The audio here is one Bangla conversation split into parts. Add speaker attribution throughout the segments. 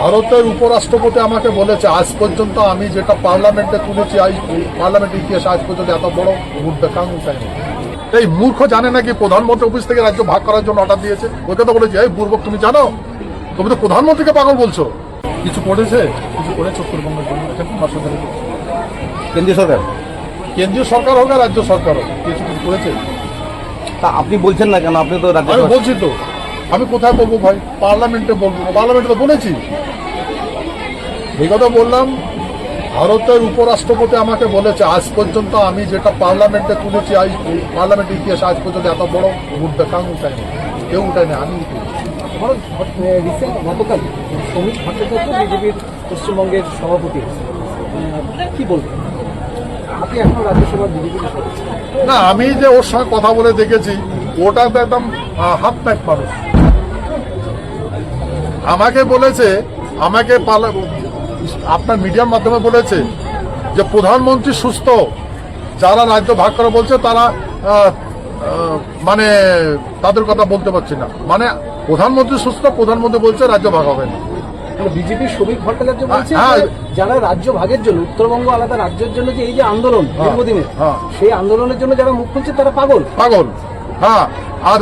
Speaker 1: ভারতের উপরাষ্ট্রপতি আমাকে বলেছে আজ পর্যন্ত আমি যেটা পার্লামেন্টে তুলেছি আজ পার্লামেন্টের ইতিহাসে আজ পর্যন্ত এত বড় ভোট দেখান উঠায়নি এই মূর্খ জানে নাকি প্রধানমন্ত্রী অফিস থেকে রাজ্য ভাগ করার জন্য অর্ডার দিয়েছে। ওকে তো বলেছে এই পূর্বক তুমি জানো তুমি তো প্রধানমন্ত্রীকে পাগল বলছো। কিছু করেছে? কিছু করেছে উত্তরবঙ্গের জন্য।
Speaker 2: কেন্দ্রীয় সরকার?
Speaker 1: কেন্দ্রীয় সরকার হোক আর রাজ্য সরকার হোক কিছু কিছু করেছে?
Speaker 2: তা আপনি বলছেন না কেন? আপনি তো রাজ্য
Speaker 1: বলছি তো আমি কোথায় বলব ভাই? পার্লামেন্টে বলব। পার্লামেন্টে তো বলেছি। কথা বললাম ভারতের উপরাষ্ট্রপতি আমাকে বলেছে আজ পর্যন্ত আমি যেটা পার্লামেন্টে তুলেছি আজ পার্লামেন্টের ইতিহাসে আজ পর্যন্ত এত বড় ভোট দেখান উঠায়নি। কেউ উঠায়নি আমি উঠিয়েছি।
Speaker 3: রিসেন্ট গতকাল শ্রমিক ভট্টাচার্য বিজেপির পশ্চিমবঙ্গের সভাপতি কি বলবেন? আপনি এখনও রাজ্যসভার বিজেপির
Speaker 1: না আমি যে ওর সঙ্গে কথা বলে দেখেছি ওটা তো একদম হাফ প্যাক মানুষ। আমাকে বলেছে আমাকে আপনার মিডিয়ার মাধ্যমে বলেছে যে প্রধানমন্ত্রী সুস্থ। যারা রাজ্য ভাগ করে বলছে তারা মানে তাদের কথা বলতে পারছি না। মানে প্রধানমন্ত্রী সুস্থ প্রধানমন্ত্রী বলছে রাজ্য ভাগ হবে না।
Speaker 3: বিজেপির শ্রমিক ভট্টাচার্য বলছে
Speaker 1: হ্যাঁ।
Speaker 3: যারা রাজ্য ভাগের জন্য উত্তরবঙ্গ আলাদা রাজ্যের জন্য যে এই যে আন্দোলন
Speaker 1: হ্যাঁ,
Speaker 3: দীর্ঘদিনের
Speaker 1: হ্যাঁ।
Speaker 3: সেই আন্দোলনের জন্য যারা মুখ খুলছে তারা পাগল।
Speaker 1: পাগল। হ্যাঁ আর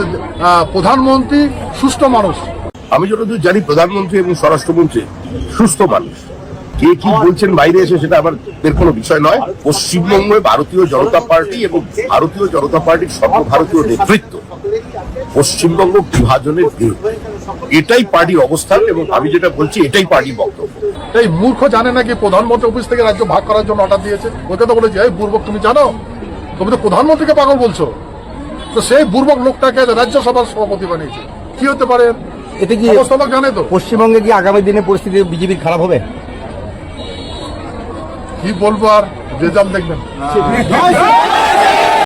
Speaker 1: প্রধানমন্ত্রী সুস্থ মানুষ।
Speaker 4: আমি যতদূর জানি প্রধানমন্ত্রী এবং স্বরাষ্ট্রমন্ত্রী সুস্থ মানুষ। কে কি বলছেন বাইরে এসে সেটা আবার এর কোনো বিষয় নয়। পশ্চিমবঙ্গে ভারতীয় জনতা পার্টি এবং ভারতীয় জনতা পার্টির সর্বভারতীয় নেতৃত্ব পশ্চিমবঙ্গ বিভাজনের দিক এটাই পার্টির অবস্থান এবং আমি যেটা বলছি এটাই পার্টির বক্তব্য।
Speaker 1: এই মূর্খ জানে নাকি প্রধানমন্ত্রী অফিস থেকে রাজ্য ভাগ করার জন্য অর্ডার দিয়েছে? ওকে তো বলেছে এই বুর্বক তুমি জানো? তুমি তো প্রধানমন্ত্রীকে পাগল বলছো। তো সেই বুর্বক লোকটাকে রাজ্যসভার সভাপতি বানিয়েছে। কি হতে পারে?
Speaker 2: এতে কি
Speaker 1: জানে তো।
Speaker 2: পশ্চিমবঙ্গে কি আগামী দিনে পরিস্থিতি বিজেপির খারাপ হবে?
Speaker 1: কি বলব আর রেজাল্ট দেখবেন।